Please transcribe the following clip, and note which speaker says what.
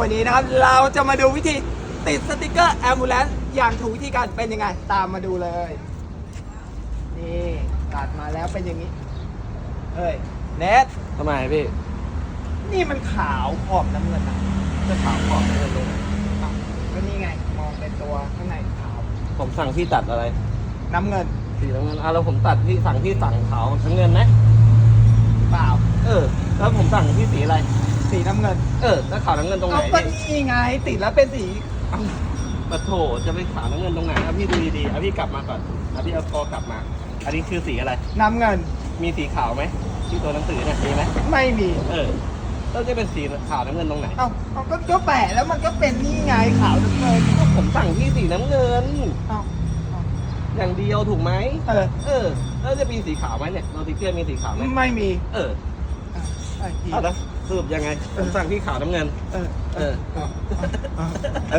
Speaker 1: วันนี้นะครับเราจะมาดูวิธีติดสติกเกอร์แอมบูเลนอย่างถูกวิธีการเป็นยังไง ตามมาดูเลย นี่ตัดมาแล้วเป็นอย่างนี้เฮ้ยเนท
Speaker 2: ทำไมพี่
Speaker 1: นี่มันขาวออกน้ำเงินนะ
Speaker 2: จะขาวขอบเลยเลย
Speaker 1: อ้าวก็นี่ไงมองเป็นตัวข้างในขาว
Speaker 2: ผมสั่งพี่ตัดอะไร
Speaker 1: น้ำเงิน
Speaker 2: สีน้ำเงินอะแล้วผมตัดพี่สั่งพี่สั่งขาวน้ำเงินไหม
Speaker 1: เปล่า
Speaker 2: เออ แล้วผมสั่งพี่สีอะไร
Speaker 1: สีน้ำเงิน
Speaker 2: เออ แล้วขาวน้ำเงินตรงไหน
Speaker 1: เอาก็
Speaker 2: พี่
Speaker 1: นี่ไงติดแล้วเป็นสี
Speaker 2: ปะโถจะไปขาวน้ำเงินตรงไหนอะพี่ดูดีๆอะพี่กลับมาก่อนอะพี่เอาคอกลับมา อันนี้คือสีอะไร
Speaker 1: น้ำเงิน
Speaker 2: มีสีขาวไหมที่ตัวหนังสือเนี่ยมีไหม
Speaker 1: ไม่มี
Speaker 2: เออแล้วจะเป็นสีขาวน้ำเงินตรงไหน
Speaker 1: เอ้าเอาก็ก็แปะแล้วมันก็เป็นนี่ไงขาวน้ำเงิน
Speaker 2: ก็ผมสั่งพี่สีน้ำเงิน
Speaker 1: เอ้า
Speaker 2: อย่างเดียวถูกไหม
Speaker 1: เออ
Speaker 2: เออ แล้วจะมีสีขาวไหมเนี่ยโรติเกอร์มีสีขาวไหม
Speaker 1: ไม่มี
Speaker 2: เออ
Speaker 1: อะอะอีก
Speaker 2: เอาแล้วสรุปยังไงผมสั่งพี่ขาวน้ำเงิน
Speaker 1: เออ
Speaker 2: เออ
Speaker 1: เออ